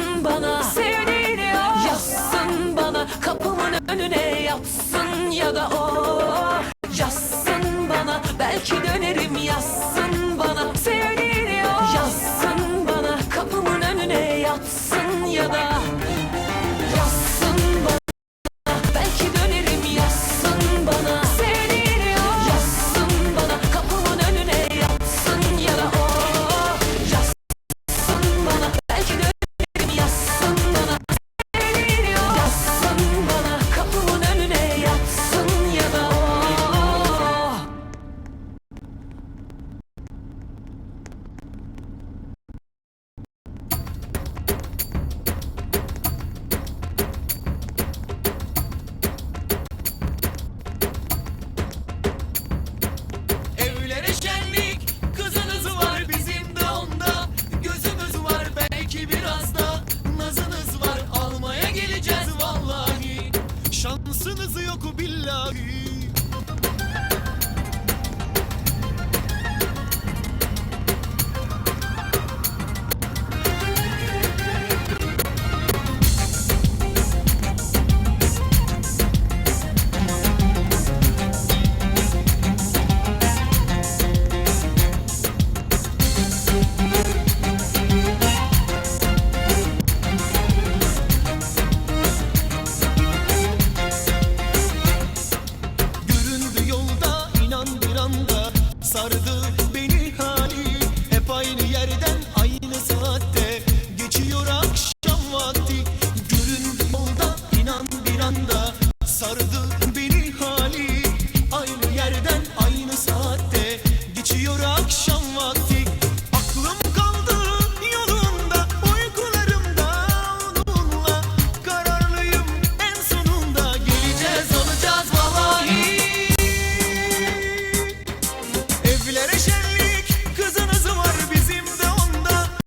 Yazsın bana. Sevdiğini o Yazsın bana kapımın önüne yatsın ya da o. Yazsın bana belki dönerim yazsın bana. Sevdiğini o Yazsın bana kapımın önüne yatsın ya da